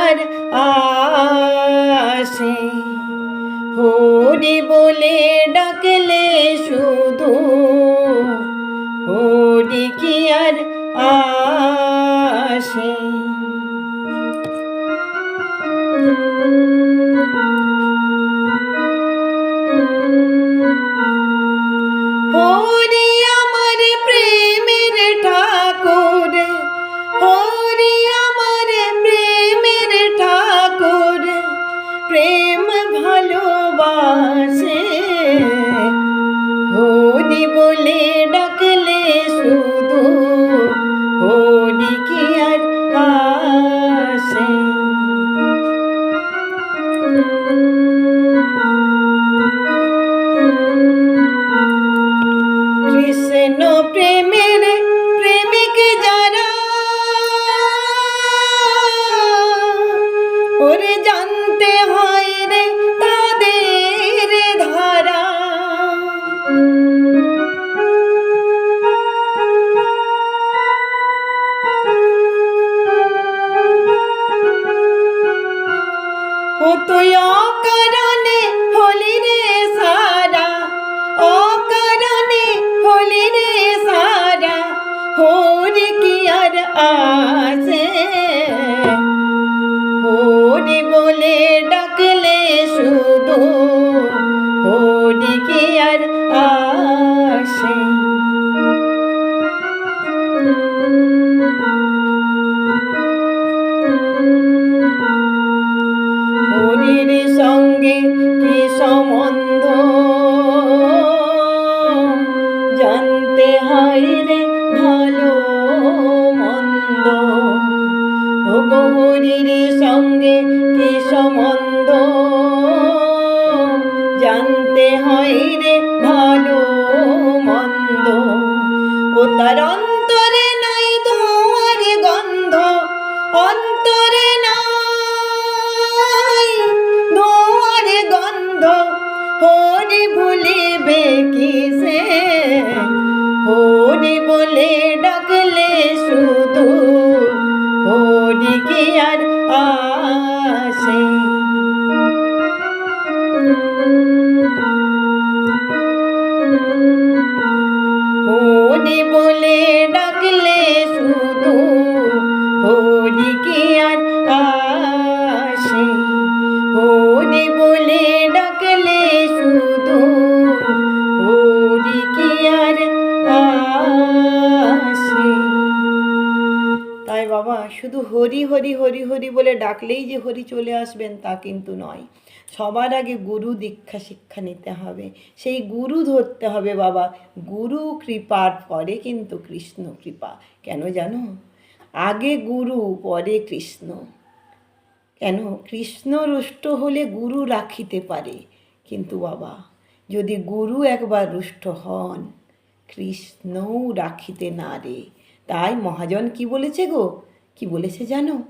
আর আসে হরি বলে ডাকলে শুধু হরি কি আর ও গো হরির সঙ্গে কি সম্বন্ধ? জানতে হয় রে ভালো মন্দ। ও তার অন্তরে নাই তোমার গন্ধ, অন্তরে নাই তোমার গন্ধ। হরি ভুলিবে কিসে বাবা, শুধু হরি হরি হরি হরি বলে ডাকলেই যে হরি চলে আসবেন তা কিন্তু নয়। সবার আগে গুরু দীক্ষা শিক্ষা নিতে হবে। সেই গুরু ধরতে হবে বাবা। গুরু কৃপার পরে কিন্তু কৃষ্ণ কৃপা। কেন জানো? আগে গুরু, পরে কৃষ্ণ। কেন? কৃষ্ণ রুষ্ট হলে গুরু রাখিতে পারে। কিন্তু বাবা, যদি গুরু একবার রুষ্ট হন, কৃষ্ণও রাখিতে না রে। তাই মহাজন কি বলেছে গো? কি বলেছে জানো?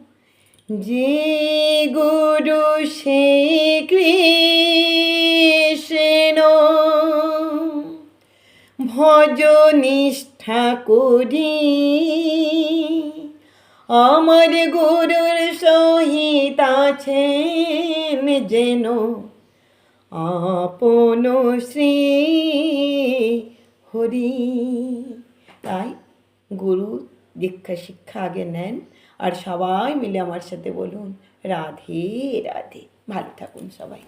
যে গুরু সে কৃষ্ণ ভজ নিষ্ঠা করি। আমার গুরুর সহিত আছেন যেন আপন শ্রী হরি। তাই গুরু দীক্ষা শিক্ষা আগে নেন আর সবাই মিলে আমার সাথে বলুন, রাধে রাধে। ভালো থাকুন সবাই।